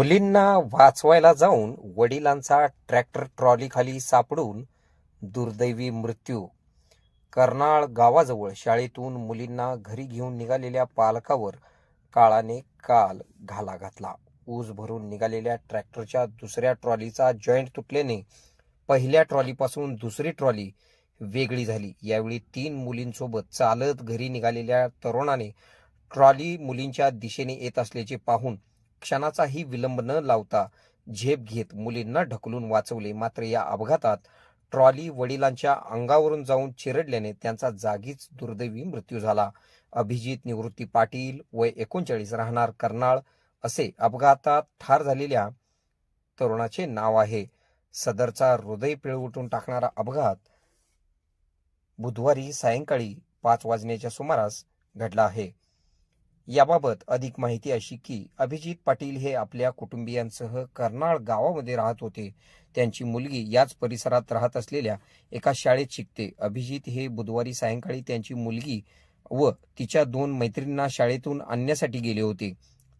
मुलींना वाचवायला जाऊन वडिलांचा ट्रॅक्टर ट्रॉलीखाली सापडून दुर्दैवी मृत्यू. कर्नाळ गावाजवळ शाळेतून मुलींना घरी घेऊन निघालेल्या पालकावर काळाने काल घाला घातला. ऊस भरून निघालेल्या ट्रॅक्टरच्या दुसऱ्या ट्रॉलीचा जॉईंट तुटल्याने पहिल्या ट्रॉलीपासून दुसरी ट्रॉली वेगळी झाली. यावेळी तीन मुलींसोबत चालत घरी निघालेल्या तरुणाने ट्रॉली मुलींच्या दिशेने येत असल्याचे पाहून क्षणाचाही विलंब न लावता झेप घेत मुलींना ढकलून वाचवले. मात्र या अपघातात ट्रॉली वडिलांच्या अंगावरून जाऊन चिरडल्याने त्यांचा जागीच दुर्दैवी मृत्यू झाला. अभिजित निवृत्ती पाटील वय एकोणचाळीस राहणार कर्नाळ असे अपघातात ठार झालेल्या तरुणाचे नाव आहे. सदरचा हृदय पिळवटून टाकणारा अपघात बुधवारी सायंकाळी पाच वाजण्याच्या सुमारास घडला आहे. याबाबत अधिक माहिती अशी की अभिजित पाटील हे आपल्या कुटुंबियांसह कर्नाळ गावामध्ये राहत होते. त्यांची मुलगी याच परिसरात राहत असलेल्या एका शाळेत शिकते. अभिजित हे बुधवारी सायंकाळी त्यांची मुलगी व तिच्या दोन मैत्रिणींना शाळेतून आणण्यासाठी गेले होते.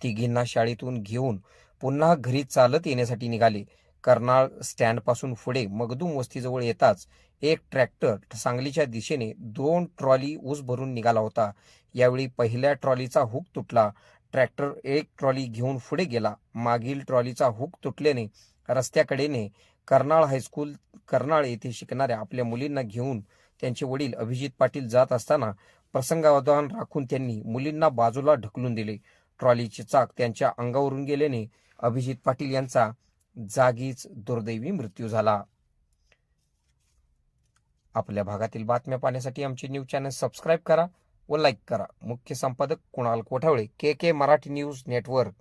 तिघींना शाळेतून घेऊन पुन्हा घरी चालत येण्यासाठी निघाले. कर्नाळ स्टँडपासून पुढे मगदूम वस्तीजवळ येताच एक ट्रॅक्टर सांगलीच्या दिशेने दोन ट्रॉली ऊस भरून निघाला होता. यावेळी पहिल्या ट्रॉलीचा हुक तुटला. ट्रॅक्टर एक ट्रॉली घेऊन पुढे गेला. मागील ट्रॉलीचा हुक तुटल्याने रस्त्याकडेने कर्नाळ हायस्कूल कर्नाळ येथे शिकणाऱ्या आपल्या मुलींना घेऊन त्यांचे वडील अभिजित पाटील जात असताना प्रसंगावधान राखून त्यांनी मुलींना बाजूला ढकलून दिले. ट्रॉलीचे चाक त्यांच्या अंगावरून गेल्याने अभिजित पाटील यांचा जागीच दुर्दैवी मृत्यू झाला. आपल्या भागातील बातम्या पाहण्यासाठी आमचे न्यूज चॅनल सबस्क्राईब करा व लाईक करा. मुख्य संपादक Kunal Kothawale K K Marathi news network.